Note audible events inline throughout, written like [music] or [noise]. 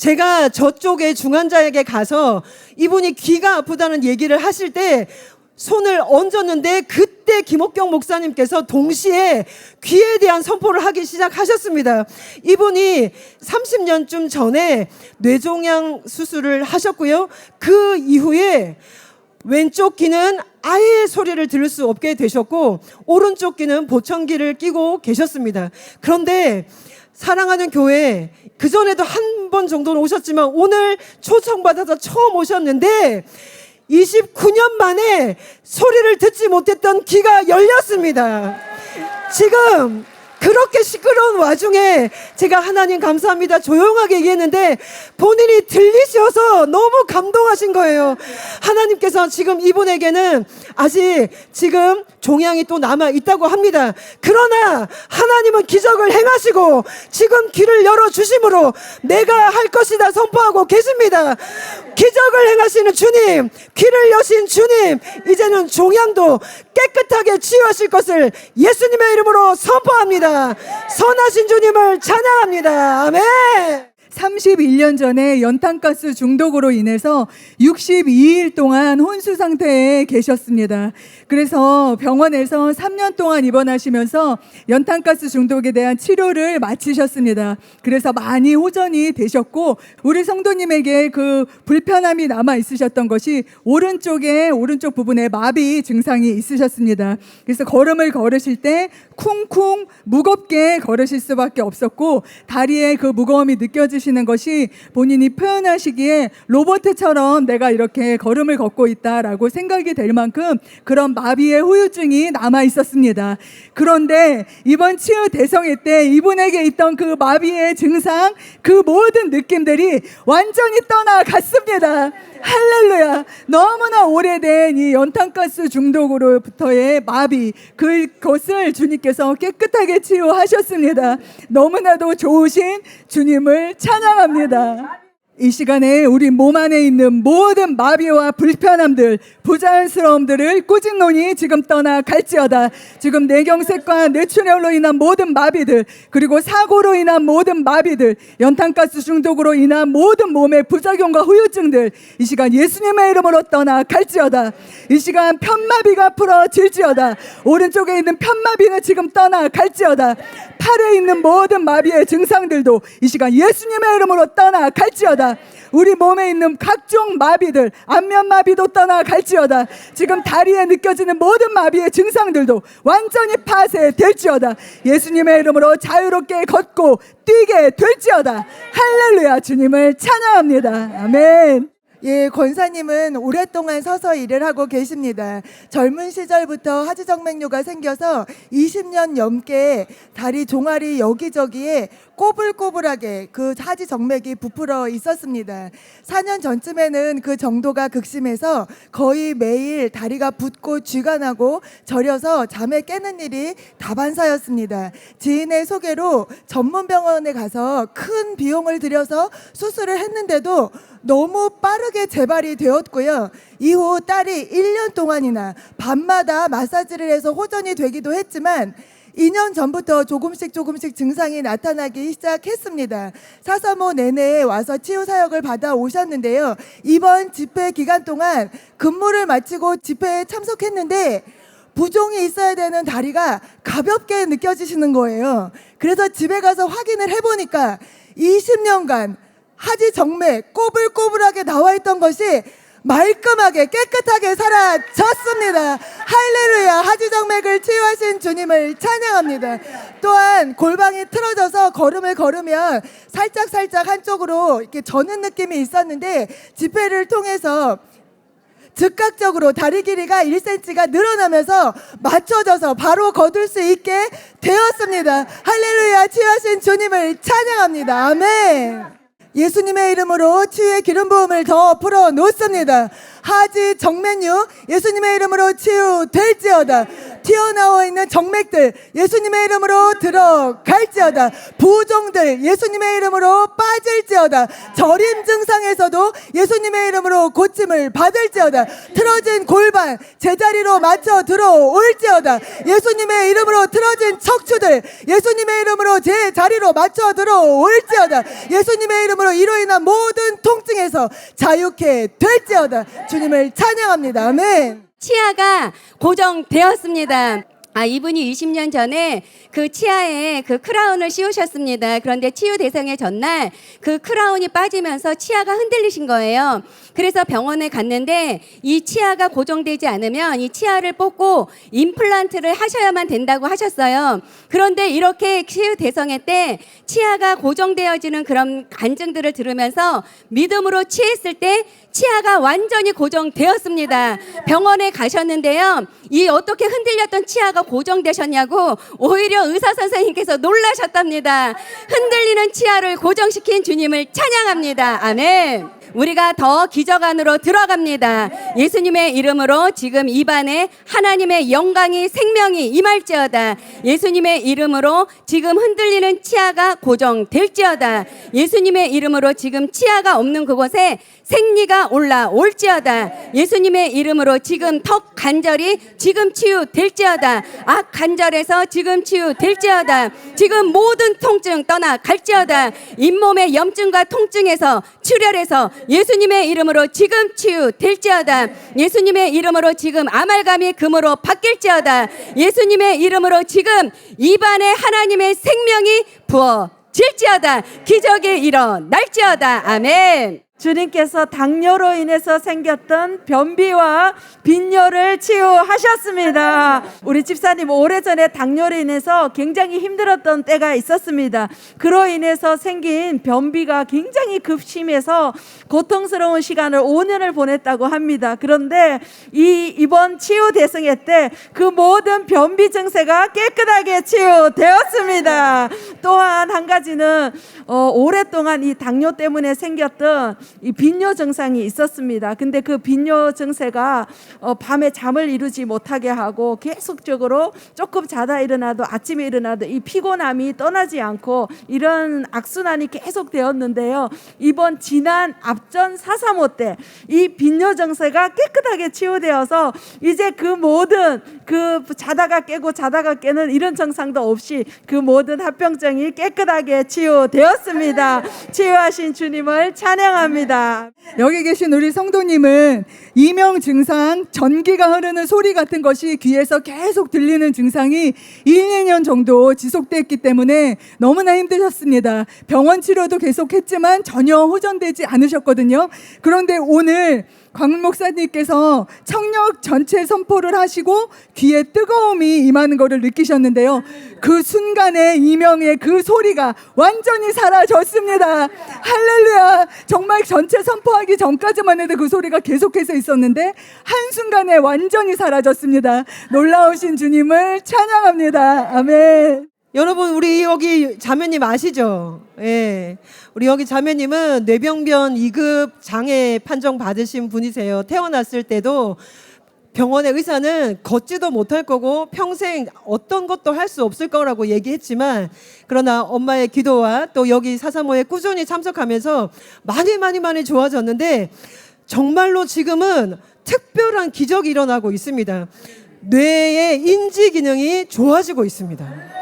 제가 저쪽에 중환자에게 가서 이분이 귀가 아프다는 얘기를 하실 때 손을 얹었는데 그때 김옥경 목사님께서 동시에 귀에 대한 선포를 하기 시작하셨습니다. 이분이 30년쯤 전에 뇌종양 수술을 하셨고요. 그 이후에 왼쪽 귀는 아예 소리를 들을 수 없게 되셨고 오른쪽 귀는 보청기를 끼고 계셨습니다. 그런데 사랑하는 교회 그 전에도 한 번 정도는 오셨지만 오늘 초청받아서 처음 오셨는데 29년 만에 소리를 듣지 못했던 귀가 열렸습니다. 지금 그렇게 시끄러운 와중에 제가 하나님 감사합니다 조용하게 얘기했는데 본인이 들리셔서 너무 감동하신 거예요. 하나님께서 지금 이분에게는 아직 지금 종양이 또 남아 있다고 합니다. 그러나 하나님은 기적을 행하시고 지금 귀를 열어 주심으로 내가 할 것이다 선포하고 계십니다. 기적을 행하시는 주님, 귀를 여신 주님, 이제는 종양도 깨끗하게 치유하실 것을 예수님의 이름으로 선포합니다. 선하신 주님을 찬양합니다. 아멘. 31년 전에 연탄가스 중독으로 인해서 62일 동안 혼수 상태에 계셨습니다. 그래서 병원에서 3년 동안 입원하시면서 연탄가스 중독에 대한 치료를 마치셨습니다. 그래서 많이 호전이 되셨고 우리 성도님에게 그 불편함이 남아 있으셨던 것이 오른쪽에 오른쪽 부분에 마비 증상이 있으셨습니다. 그래서 걸음을 걸으실 때 쿵쿵 무겁게 걸으실 수밖에 없었고 다리에 그 무거움이 느껴지시는 것이 본인이 표현하시기에 로버트처럼 내가 이렇게 걸음을 걷고 있다라고 생각이 될 만큼 그런 마비의 후유증이 남아 있었습니다. 그런데 이번 치유 대성회 때 이분에게 있던 그 마비의 증상 그 모든 느낌들이 완전히 떠나갔습니다. 할렐루야. 너무나 오래된 이 연탄가스 중독으로부터의 마비, 그것을 주님께서 깨끗하게 치유하셨습니다. 너무나도 좋으신 주님을 찬양합니다. 이 시간에 우리 몸 안에 있는 모든 마비와 불편함들, 부자연스러움들을 꾸짖노니 지금 떠나 갈지어다. 지금 뇌경색과 뇌출혈로 인한 모든 마비들, 그리고 사고로 인한 모든 마비들, 연탄가스 중독으로 인한 모든 몸의 부작용과 후유증들, 이 시간 예수님의 이름으로 떠나 갈지어다. 이 시간 편마비가 풀어질지어다. 오른쪽에 있는 편마비는 지금 떠나 갈지어다. 팔에 있는 모든 마비의 증상들도 이 시간 예수님의 이름으로 떠나 갈지어다. 우리 몸에 있는 각종 마비들, 안면 마비도 떠나 갈지어다. 지금 다리에 느껴지는 모든 마비의 증상들도 완전히 파쇄될지어다. 예수님의 이름으로 자유롭게 걷고 뛰게 될지어다. 할렐루야. 주님을 찬양합니다. 아멘. 예, 권사님은 오랫동안 서서 일을 하고 계십니다. 젊은 시절부터 하지정맥류가 생겨서 20년 넘게 다리 종아리 여기저기에 꼬불꼬불하게 그 하지정맥이 부풀어 있었습니다. 4년 전쯤에는 그 정도가 극심해서 거의 매일 다리가 붓고 쥐가 나고 저려서 잠에 깨는 일이 다반사였습니다. 지인의 소개로 전문병원에 가서 큰 비용을 들여서 수술을 했는데도 너무 빠르게 재발이 되었고요. 이후 딸이 1년 동안이나 밤마다 마사지를 해서 호전이 되기도 했지만 2년 전부터 조금씩 조금씩 증상이 나타나기 시작했습니다. 사서모 내내에 와서 치유 사역을 받아 오셨는데요. 이번 집회 기간 동안 근무를 마치고 집회에 참석했는데 부종이 있어야 되는 다리가 가볍게 느껴지시는 거예요. 그래서 집에 가서 확인을 해보니까 20년간 하지 정맥 꼬불꼬불하게 나와 있던 것이 말끔하게 깨끗하게 사라졌습니다. 할렐루야. 하지 정맥을 치유하신 주님을 찬양합니다. 또한 골방이 틀어져서 걸음을 걸으면 살짝 살짝 한쪽으로 이렇게 저는 느낌이 있었는데 집회를 통해서 즉각적으로 다리 길이가 1cm가 늘어나면서 맞춰져서 바로 거둘 수 있게 되었습니다. 할렐루야. 치유하신 주님을 찬양합니다. 아멘. 예수님의 이름으로 치유의 기름 부음을 더 풀어 놓습니다. 하지 정면유 예수님의 이름으로 치유될지어다. 튀어나와 있는 정맥들 예수님의 이름으로 들어갈지어다. 부종들 예수님의 이름으로 빠질지어다. 저림 증상에서도 예수님의 이름으로 고침을 받을지어다. 틀어진 골반 제자리로 맞춰 들어올지어다. 예수님의 이름으로 틀어진 척추들 예수님의 이름으로 제 자리로 맞춰 들어올지어다. 예수님의 이름으로 이로 인한 모든 통증에서 자유케 될지어다. 주님을 찬양합니다. 아멘 치아가 고정되었습니다. 아, 이분이 20년 전에 그 치아에 그 크라운을 씌우셨습니다. 그런데 치유 대상의 전날 그 크라운이 빠지면서 치아가 흔들리신 거예요. 그래서 병원에 갔는데 이 치아가 고정되지 않으면 이 치아를 뽑고 임플란트를 하셔야만 된다고 하셨어요. 그런데 이렇게 치유 대성회 때 치아가 고정되어지는 그런 간증들을 들으면서 믿음으로 치했을 때 치아가 완전히 고정되었습니다. 병원에 가셨는데요. 이 어떻게 흔들렸던 치아가 고정되셨냐고 오히려 의사 선생님께서 놀라셨답니다. 흔들리는 치아를 고정시킨 주님을 찬양합니다. 아멘. 우리가 더 기적 안으로 들어갑니다. 예수님의 이름으로 지금 입안에 하나님의 영광이 생명이 임할지어다. 예수님의 이름으로 지금 흔들리는 치아가 고정될지어다. 예수님의 이름으로 지금 치아가 없는 그곳에 생리가 올라올지어다. 예수님의 이름으로 지금 턱 간절이 지금 치유될지어다. 악 간절에서 지금 치유될지어다. 지금 모든 통증 떠나 갈지어다. 잇몸의 염증과 통증에서 출혈해서 예수님의 이름으로 지금 치유될지어다. 예수님의 이름으로 지금 아말감이 금으로 바뀔지어다. 예수님의 이름으로 지금 입안에 하나님의 생명이 부어 질지어다. 기적이 일어날지어다. 아멘. 주님께서 당뇨로 인해서 생겼던 변비와 빈뇨를 치유하셨습니다. 우리 집사님 오래전에 당뇨로 인해서 굉장히 힘들었던 때가 있었습니다. 그로 인해서 생긴 변비가 굉장히 급심해서 고통스러운 시간을 5년을 보냈다고 합니다. 그런데 이 이번 치유 대승회 때 그 모든 변비 증세가 깨끗하게 치유되었습니다. 또한 한 가지는 어, 오랫동안 이 당뇨 때문에 생겼던 이 빈뇨 증상이 있었습니다. 근데 그 빈뇨 증세가 어, 밤에 잠을 이루지 못하게 하고 계속적으로 조금 자다 일어나도 아침에 일어나도 이 피곤함이 떠나지 않고 이런 악순환이 계속 되었는데요. 이번 지난 앞전 435 때 이 빈뇨 증세가 깨끗하게 치유되어서 이제 그 모든 그 자다가 깨고 자다가 깨는 이런 증상도 없이 그 모든 합병증이 깨끗하게 치유되었습니다. 치유하신 주님을 찬양합니다. 여기 계신 우리 성도님은 이명 증상, 전기가 흐르는 소리 같은 것이 귀에서 계속 들리는 증상이 1, 2년 정도 지속됐기 때문에 너무나 힘드셨습니다. 병원 치료도 계속했지만 전혀 호전되지 않으셨거든요. 그런데 오늘 광문 목사님께서 청력 전체 선포를 하시고 귀에 뜨거움이 임하는 것을 느끼셨는데요. 그 순간에 이명의 그 소리가 완전히 사라졌습니다. 할렐루야. 정말 전체 선포하기 전까지만 해도 그 소리가 계속해서 있었는데 한순간에 완전히 사라졌습니다. 놀라우신 주님을 찬양합니다. 아멘. 여러분 우리 여기 자매님 아시죠? 예. 우리 여기 자매님은 뇌병변 2급 장애 판정 받으신 분이세요. 태어났을 때도 병원의 의사는 걷지도 못할 거고 평생 어떤 것도 할 수 없을 거라고 얘기했지만 그러나 엄마의 기도와 또 여기 사사모에 꾸준히 참석하면서 많이 많이 많이 좋아졌는데 정말로 지금은 특별한 기적이 일어나고 있습니다. 뇌의 인지 기능이 좋아지고 있습니다.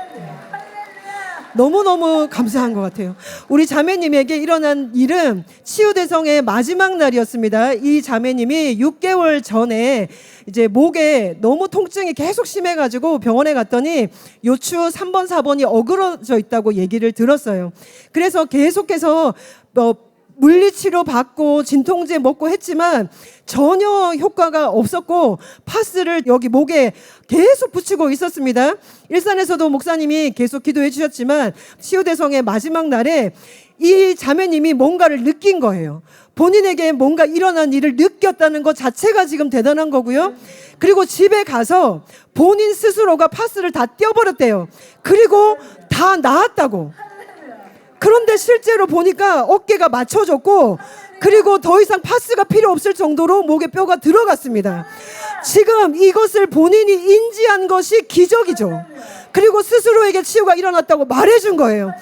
너무너무 감사한 것 같아요. 우리 자매님에게 일어난 일은 치유대성의 마지막 날이었습니다. 이 자매님이 6개월 전에 이제 목에 너무 통증이 계속 심해가지고 병원에 갔더니 요추 3번, 4번이 어그러져 있다고 얘기를 들었어요. 그래서 계속해서 어, 물리치료 받고 진통제 먹고 했지만 전혀 효과가 없었고 파스를 여기 목에 계속 붙이고 있었습니다. 일산에서도 목사님이 계속 기도해 주셨지만 치유대성의 마지막 날에 이 자매님이 뭔가를 느낀 거예요. 본인에게 뭔가 일어난 일을 느꼈다는 것 자체가 지금 대단한 거고요. 그리고 집에 가서 본인 스스로가 파스를 다 떼어버렸대요. 그리고 다 나았다고. 그런데 실제로 보니까 어깨가 맞춰졌고 그리고 더 이상 파스가 필요 없을 정도로 목에 뼈가 들어갔습니다. 지금 이것을 본인이 인지한 것이 기적이죠. 그리고 스스로에게 치유가 일어났다고 말해준 거예요.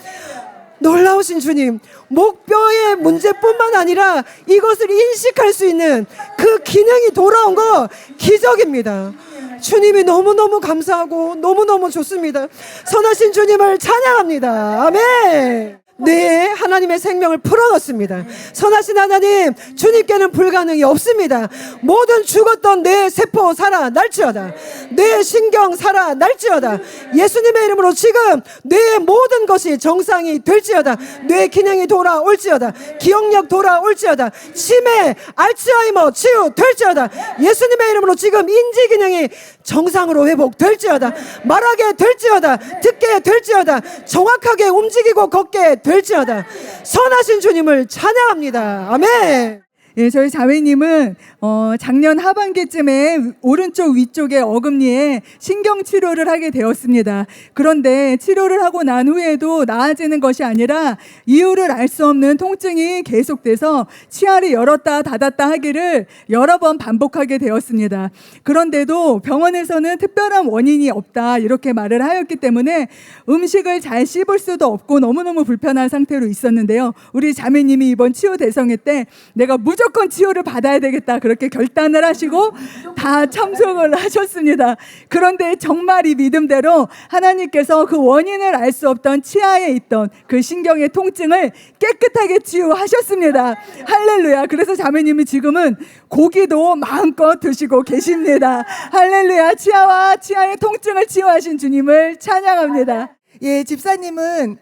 놀라우신 주님, 목뼈의 문제뿐만 아니라 이것을 인식할 수 있는 그 기능이 돌아온 거 기적입니다. 주님이 너무너무 감사하고 너무너무 좋습니다. 선하신 주님을 찬양합니다. 아멘. 네, 하나님의 생명을 풀어넣습니다. 선하신 하나님, 주님께는 불가능이 없습니다. 모든 죽었던 내 세포 살아 날지어다. 내 신경 살아 날지어다. 예수님의 이름으로 지금 뇌의 모든 것이 정상이 될지어다. 뇌 기능이 돌아올지어다. 기억력 돌아올지어다. 치매, 알츠하이머 치유 될지어다. 예수님의 이름으로 지금 인지 기능이 정상으로 회복될지어다. 말하게 될지어다. 듣게 될지어다. 정확하게 움직이고 걷게 될지어다. 선하신 주님을 찬양합니다. 아멘. 예, 저희 자매님은 어, 작년 하반기쯤에 오른쪽 위쪽의 어금니에 신경 치료를 하게 되었습니다. 그런데 치료를 하고 난 후에도 나아지는 것이 아니라 이유를 알 수 없는 통증이 계속돼서 치아를 열었다 닫았다 하기를 여러 번 반복하게 되었습니다. 그런데도 병원에서는 특별한 원인이 없다 이렇게 말을 하였기 때문에 음식을 잘 씹을 수도 없고 너무너무 불편한 상태로 있었는데요. 우리 자매님이 이번 치유 대성회 때 내가 무조건 치유를 받아야 되겠다 그렇게 결단을 하시고 다 참석을 하셨습니다. 그런데 정말 이 믿음대로 하나님께서 그 원인을 알 수 없던 치아에 있던 그 신경의 통증을 깨끗하게 치유하셨습니다. 할렐루야. 그래서 자매님이 지금은 고기도 마음껏 드시고 계십니다. 할렐루야. 치아와 치아의 통증을 치유하신 주님을 찬양합니다. 예, 집사님은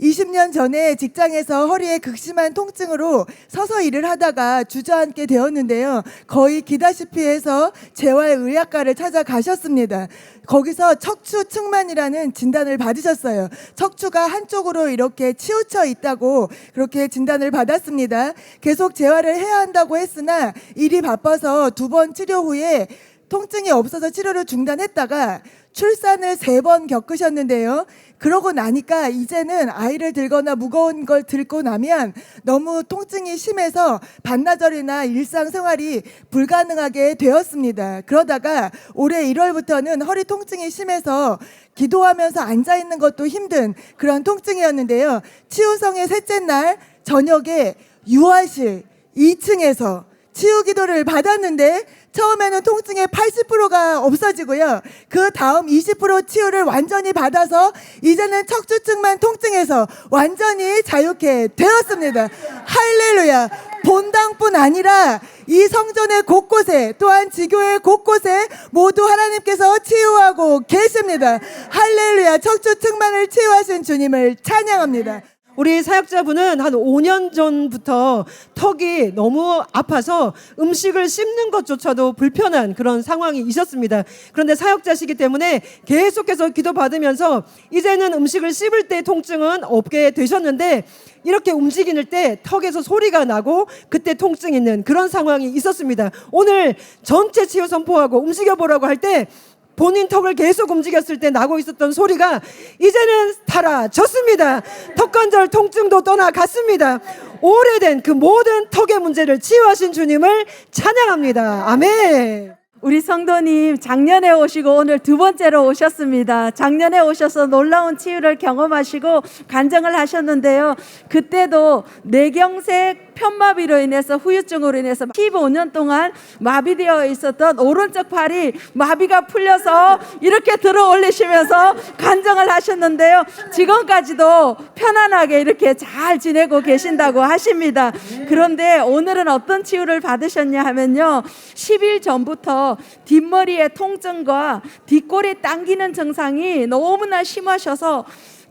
20년 전에 직장에서 허리에 극심한 통증으로 서서 일을 하다가 주저앉게 되었는데요. 거의 기다시피 해서 재활의학과를 찾아가셨습니다. 거기서 척추 측만이라는 진단을 받으셨어요. 척추가 한쪽으로 이렇게 치우쳐 있다고 그렇게 진단을 받았습니다. 계속 재활을 해야 한다고 했으나 일이 바빠서 두 번 치료 후에 통증이 없어서 치료를 중단했다가 출산을 세 번 겪으셨는데요. 그러고 나니까 이제는 아이를 들거나 무거운 걸 들고 나면 너무 통증이 심해서 반나절이나 일상생활이 불가능하게 되었습니다. 그러다가 올해 1월부터는 허리 통증이 심해서 기도하면서 앉아 있는 것도 힘든 그런 통증이었는데요. 치유성의 셋째 날 저녁에 유아실 2층에서 치유 기도를 받았는데 처음에는 통증의 80%가 없어지고요. 그 다음 20% 치유를 완전히 받아서 이제는 척추측만 통증에서 완전히 자유케 되었습니다. 할렐루야. 본당뿐 아니라 이 성전의 곳곳에 또한 지교의 곳곳에 모두 하나님께서 치유하고 계십니다. 할렐루야. 척추 측만을 치유하신 주님을 찬양합니다. 우리 사역자분은 한 5년 전부터 턱이 너무 아파서 음식을 씹는 것조차도 불편한 그런 상황이 있었습니다. 그런데 사역자시기 때문에 계속해서 기도 받으면서 이제는 음식을 씹을 때 통증은 없게 되셨는데 이렇게 움직일 때 턱에서 소리가 나고 그때 통증 있는 그런 상황이 있었습니다. 오늘 전체 치유 선포하고 움직여보라고 할 때 본인 턱을 계속 움직였을 때 나고 있었던 소리가 이제는 사라졌습니다. 턱관절 통증도 떠나갔습니다. 오래된 그 모든 턱의 문제를 치유하신 주님을 찬양합니다. 아멘. 우리 성도님 작년에 오시고 오늘 두 번째로 오셨습니다. 작년에 오셔서 놀라운 치유를 경험하시고 간증을 하셨는데요. 그때도 뇌경색 편마비로 인해서 후유증으로 인해서 15년 동안 마비되어 있었던 오른쪽 팔이 마비가 풀려서 이렇게 들어 올리시면서 간증을 하셨는데요. 지금까지도 편안하게 이렇게 잘 지내고 계신다고 하십니다. 그런데 오늘은 어떤 치유를 받으셨냐 하면요. 10일 전부터 뒷머리의 통증과 뒷골이 당기는 증상이 너무나 심하셔서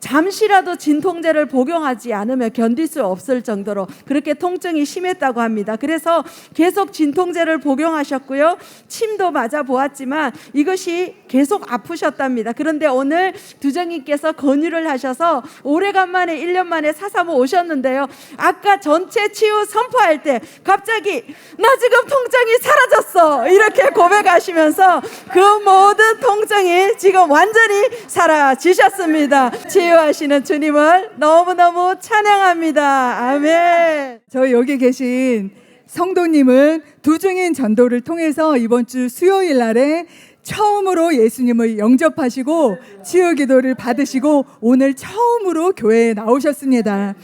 잠시라도 진통제를 복용하지 않으면 견딜 수 없을 정도로 그렇게 통증이 심했다고 합니다. 그래서 계속 진통제를 복용하셨고요. 침도 맞아 보았지만 이것이 계속 아프셨답니다. 그런데 오늘 두정님께서 권유를 하셔서 오래간만에 1년 만에 사사모 오셨는데요. 아까 전체 치유 선포할 때 갑자기 나 지금 통증이 사라졌어. 이렇게 고백하시면서 그 모든 통증이 지금 완전히 사라지셨습니다. 치유 하시는 주님을 너무너무 찬양합니다. 아멘. 저희 여기 계신 성도님은 두중인 전도를 통해서 이번 주 수요일 날에 처음으로 예수님을 영접하시고 치유 기도를 받으시고 오늘 처음으로 교회에 나오셨습니다.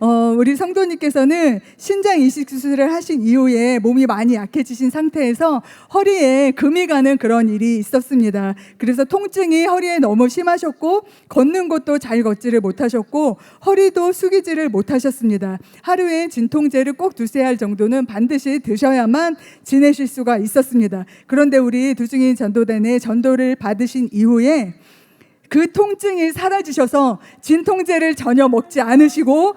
어, 우리 성도님께서는 신장 이식 수술을 하신 이후에 몸이 많이 약해지신 상태에서 허리에 금이 가는 그런 일이 있었습니다. 그래서 통증이 허리에 너무 심하셨고 걷는 것도 잘 걷지를 못하셨고 허리도 숙이지를 못하셨습니다. 하루에 진통제를 꼭 두세 알 정도는 반드시 드셔야만 지내실 수가 있었습니다. 그런데 우리 두중인 전도 단의 전도를 받으신 이후에 그 통증이 사라지셔서 진통제를 전혀 먹지 않으시고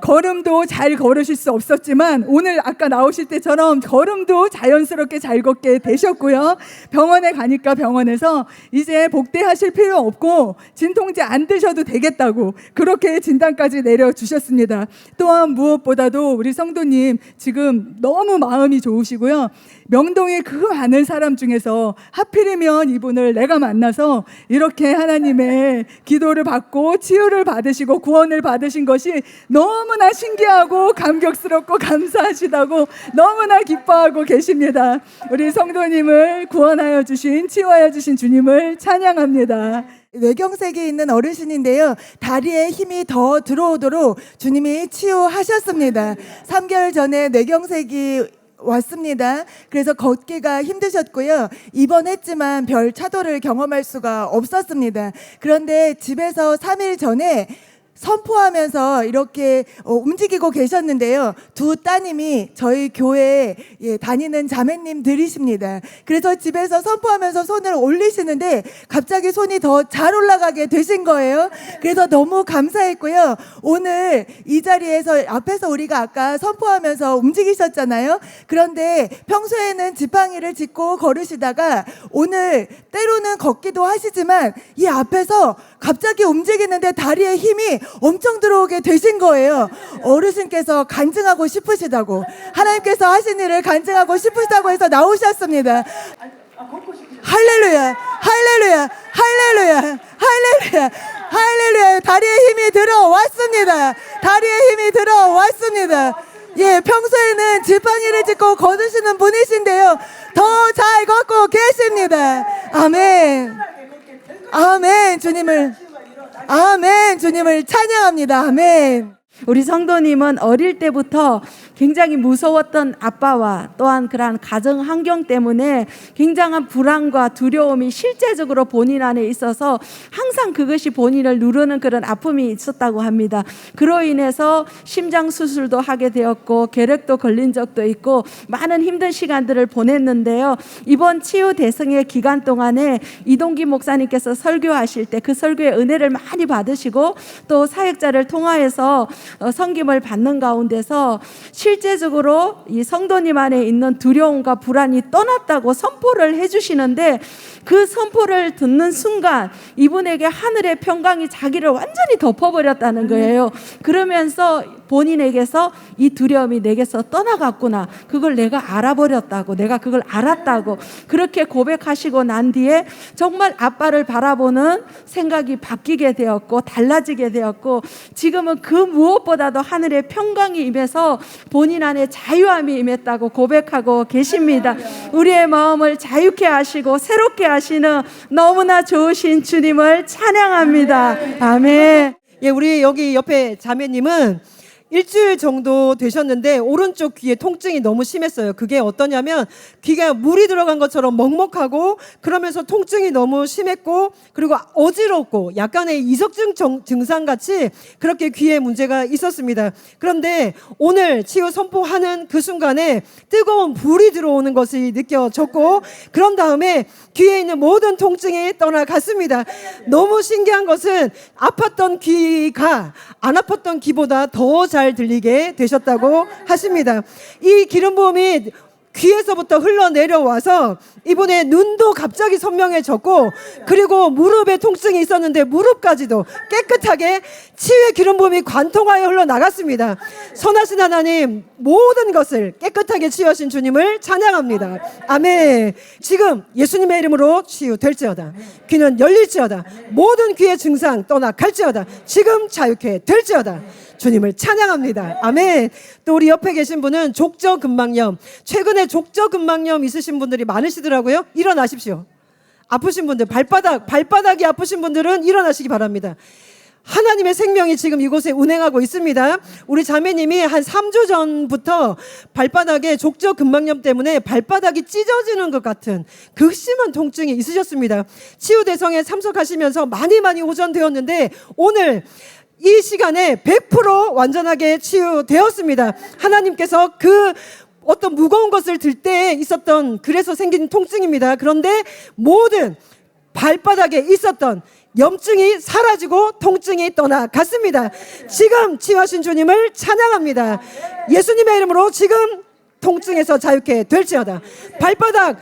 걸음도 잘 걸으실 수 없었지만 오늘 아까 나오실 때처럼 걸음도 자연스럽게 잘 걷게 되셨고요. 병원에 가니까 병원에서 이제 복대하실 필요 없고 진통제 안 드셔도 되겠다고 그렇게 진단까지 내려주셨습니다. 또한 무엇보다도 우리 성도님 지금 너무 마음이 좋으시고요. 명동의 그 많은 사람 중에서 하필이면 이분을 내가 만나서 이렇게 하나님의 기도를 받고 치유를 받으시고 구원을 받으신 것이 너무나 신기하고 감격스럽고 감사하시다고 너무나 기뻐하고 계십니다. 우리 성도님을 구원하여 주신 치유하여 주신 주님을 찬양합니다. 뇌경색이 있는 어르신인데요. 다리에 힘이 더 들어오도록 주님이 치유하셨습니다. 3개월 전에 뇌경색이 왔습니다. 그래서 걷기가 힘드셨고요. 입원했지만 별 차도를 경험할 수가 없었습니다. 그런데 집에서 3일 전에 선포하면서 이렇게 어, 움직이고 계셨는데요. 두 따님이 저희 교회에 예, 다니는 자매님들이십니다. 그래서 집에서 선포하면서 손을 올리시는데 갑자기 손이 더 잘 올라가게 되신 거예요. 그래서 너무 감사했고요. 오늘 이 자리에서 앞에서 우리가 아까 선포하면서 움직이셨잖아요. 그런데 평소에는 지팡이를 짚고 걸으시다가 오늘 때로는 걷기도 하시지만 이 앞에서 갑자기 움직이는데 다리에 힘이 엄청 들어오게 되신 거예요. 어르신께서 간증하고 싶으시다고 하나님께서 하신 일을 간증하고 싶으시다고 해서 나오셨습니다. 할렐루야, 할렐루야, 할렐루야, 할렐루야, 할렐루야. 다리에 힘이 들어왔습니다. 다리에 힘이 들어왔습니다. 예, 평소에는 지팡이를 짚고 걸으시는 분이신데요. 더 잘 걷고 계십니다. 아멘. 아멘. 주님을, 아멘. 주님을 찬양합니다. 아멘. 우리 성도님은 어릴 때부터 굉장히 무서웠던 아빠와 또한 그러한 가정 환경 때문에 굉장한 불안과 두려움이 실제적으로 본인 안에 있어서 항상 그것이 본인을 누르는 그런 아픔이 있었다고 합니다. 그로 인해서 심장 수술도 하게 되었고 계력도 걸린 적도 있고 많은 힘든 시간들을 보냈는데요. 이번 치유 대성의 기간 동안에 이동기 목사님께서 설교하실 때 그 설교의 은혜를 많이 받으시고 또 사역자를 통하여서 어, 섬김을 받는 가운데서 실제적으로 이 성도님 안에 있는 두려움과 불안이 떠났다고 선포를 해주시는데 그 선포를 듣는 순간 이분에게 하늘의 평강이 자기를 완전히 덮어버렸다는 거예요. 그러면서 본인에게서 이 두려움이 내게서 떠나갔구나. 그걸 내가 알아버렸다고. 내가 그걸 알았다고. 그렇게 고백하시고 난 뒤에 정말 아빠를 바라보는 생각이 바뀌게 되었고 달라지게 되었고 지금은 그 무엇보다도 하늘의 평강이 임해서 본인 안에 자유함이 임했다고 고백하고 계십니다. 우리의 마음을 자유케 하시고 새롭게 하시는 너무나 좋으신 주님을 찬양합니다. 아멘. 예, 우리 여기 옆에 자매님은 일주일 정도 되셨는데 오른쪽 귀에 통증이 너무 심했어요. 그게 어떠냐면 귀가 물이 들어간 것처럼 먹먹하고 그러면서 통증이 너무 심했고 그리고 어지럽고 약간의 이석증 정- 증상 같이 그렇게 귀에 문제가 있었습니다. 그런데 오늘 치유 선포하는 그 순간에 뜨거운 불이 들어오는 것이 느껴졌고 그런 다음에 귀에 있는 모든 통증이 떠나갔습니다. 너무 신기한 것은 아팠던 귀가 안 아팠던 귀보다 더잘 들리게 되셨다고 하십니다. 이 기름 부음이 귀에서부터 흘러내려와서 이분의 눈도 갑자기 선명해졌고 그리고 무릎에 통증이 있었는데 무릎까지도 깨끗하게 치유의 기름 부음이 관통하여 흘러나갔습니다. 선하신 하나님 모든 것을 깨끗하게 치유하신 주님을 찬양합니다. 아멘. 지금 예수님의 이름으로 치유될지어다. 귀는 열릴지어다. 모든 귀의 증상 떠나갈지어다. 지금 자유케 될지어다. 주님을 찬양합니다. 아멘. 또 우리 옆에 계신 분은 족저근막염. 최근에 족저근막염 있으신 분들이 많으시더라고요. 일어나십시오. 아프신 분들, 발바닥, 발바닥이 아프신 분들은 일어나시기 바랍니다. 하나님의 생명이 지금 이곳에 운행하고 있습니다. 우리 자매님이 한 3주 전부터 발바닥에 족저 근막염 때문에 발바닥이 찢어지는 것 같은 극심한 통증이 있으셨습니다. 치유 대성에 참석하시면서 많이 많이 호전되었는데 오늘 이 시간에 100% 완전하게 치유되었습니다. 하나님께서 그 어떤 무거운 것을 들 때 있었던 그래서 생긴 통증입니다. 그런데 모든 발바닥에 있었던 염증이 사라지고 통증이 떠나갔습니다. 지금 치유하신 주님을 찬양합니다. 예수님의 이름으로 지금 통증에서 자유케 될지어다. 발바닥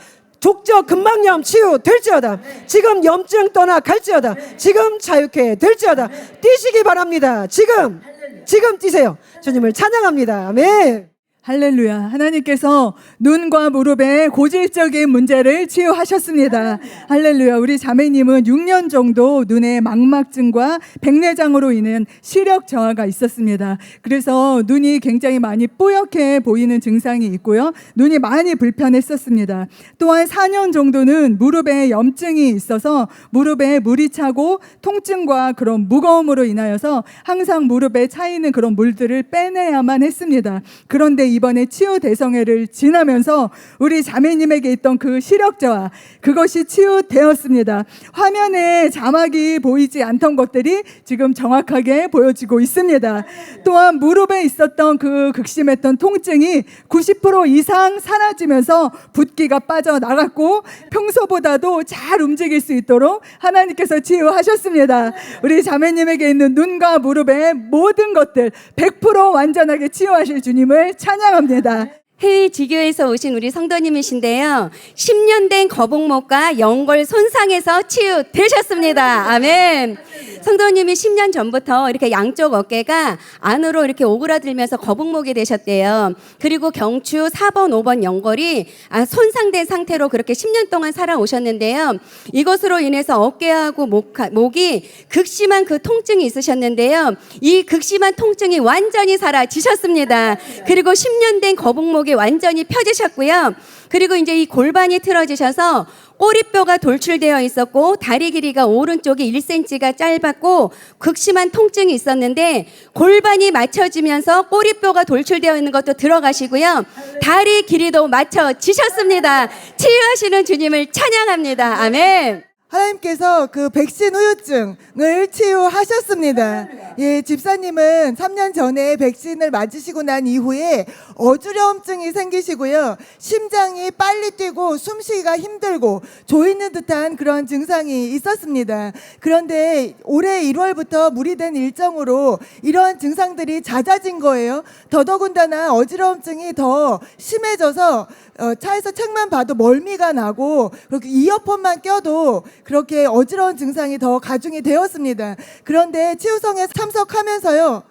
족저 근막염 치유 될지어다. 지금 염증 떠나 갈지어다. 지금 자유케 될지어다. 뛰시기 바랍니다. 지금 지금 뛰세요. 주님을 찬양합니다. 아멘. 할렐루야. 하나님께서 눈과 무릎의 고질적인 문제를 치유하셨습니다. 할렐루야. 우리 자매님은 6년 정도 눈의 망막증과 백내장으로 인한 시력 저하가 있었습니다. 그래서 눈이 굉장히 많이 뿌옇게 보이는 증상이 있고요. 눈이 많이 불편했었습니다. 또한 4년 정도는 무릎에 염증이 있어서 무릎에 물이 차고 통증과 그런 무거움으로 인하여서 항상 무릎에 차이는 그런 물들을 빼내야만 했습니다. 그런데 이 번에 치유 대성회를 지나면서 우리 자매님에게 있던 그 시력저하 그것이 치유되었습니다. 화면에 자막이 보이지 않던 것들이 지금 정확하게 보여지고 있습니다. 또한 무릎에 있었던 그 극심했던 통증이 90% 이상 사라지면서 붓기가 빠져나갔고 평소보다도 잘 움직일 수 있도록 하나님께서 치유하셨습니다. 우리 자매님에게 있는 눈과 무릎의 모든 것들 100% 완전하게 치유하실 주님을 찬양 합니다. 해외 지교에서 오신 우리 성도님이신데요. 10년 된 거북목과 연골 손상에서 치유되셨습니다. 아멘. 성도님이 10년 전부터 이렇게 양쪽 어깨가 안으로 이렇게 오그라들면서 거북목이 되셨대요. 그리고 경추 4번, 5번 연골이 아, 손상된 상태로 그렇게 10년 동안 살아오셨는데요. 이것으로 인해서 어깨하고 목, 목이 극심한 그 통증이 있으셨는데요. 이 극심한 통증이 완전히 사라지셨습니다. 그리고 10년 된 거북목 이 완전히 펴지셨고요. 그리고 이제 이 골반이 틀어지셔서 꼬리뼈가 돌출되어 있었고 다리 길이가 오른쪽이 1cm가 짧았고 극심한 통증이 있었는데 골반이 맞춰지면서 꼬리뼈가 돌출되어 있는 것도 들어가시고요. 다리 길이도 맞춰지셨습니다. 치유하시는 주님을 찬양합니다. 아멘. 하나님께서 그 백신 후유증을 치유하셨습니다. 예, 집사님은 3년 전에 백신을 맞으시고 난 이후에 어주렴증이 생기시고요. 심장이 빨리 뛰고 숨쉬기가 힘들고 조이는 듯한 그런 증상이 있었습니다. 그런데 올해 1월부터 무리된 일정으로 이런 증상들이 잦아진 거예요. 더더군다나 어지러움증이 더 심해져서 어, 차에서 책만 봐도 멀미가 나고 그렇게 이어폰만 껴도 그렇게 어지러운 증상이 더 가중이 되었습니다. 그런데 치유성에 참석하면서요.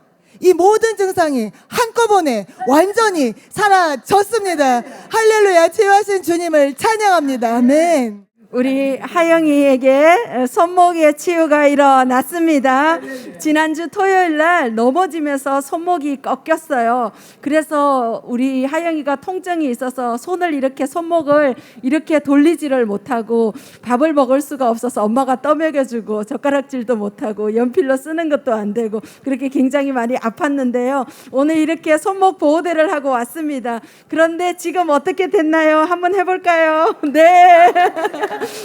이 모든 증상이 한꺼번에 완전히 사라졌습니다. 할렐루야 치유하신 주님을 찬양합니다. 아멘. 우리 하영이에게 손목의 치유가 일어났습니다. 지난주 토요일 날 넘어지면서 손목이 꺾였어요. 그래서 우리 하영이가 통증이 있어서 손을 이렇게 손목을 이렇게 돌리지를 못하고 밥을 먹을 수가 없어서 엄마가 떠먹여주고 젓가락질도 못하고 연필로 쓰는 것도 안 되고 그렇게 굉장히 많이 아팠는데요. 오늘 이렇게 손목 보호대를 하고 왔습니다. 그런데 지금 어떻게 됐나요? 한번 해볼까요? [laughs] 네.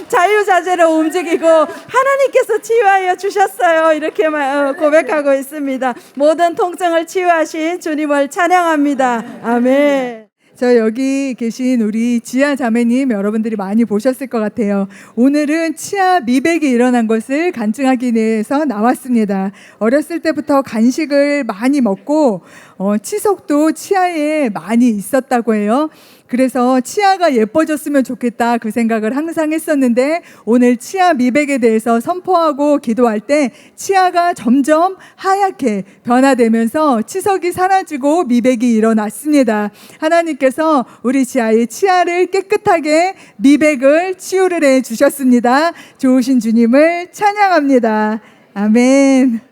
자유자재로 움직이고 하나님께서 치유하여 주셨어요. 이렇게 마- 어, 고백하고 있습니다. 모든 통증을 치유하신 주님을 찬양합니다. 아멘. 저 여기 계신 우리 지아 자매님 여러분들이 많이 보셨을 것 같아요. 오늘은 치아 미백이 일어난 것을 간증하기 위해서 나왔습니다. 어렸을 때부터 간식을 많이 먹고 어, 치석도 치아에 많이 있었다고 해요. 그래서 치아가 예뻐졌으면 좋겠다 그 생각을 항상 했었는데 오늘 치아 미백에 대해서 선포하고 기도할 때 치아가 점점 하얗게 변화되면서 치석이 사라지고 미백이 일어났습니다. 하나님께서 우리 지아의 치아를 깨끗하게 미백을 치유를 해 주셨습니다. 좋으신 주님을 찬양합니다. 아멘.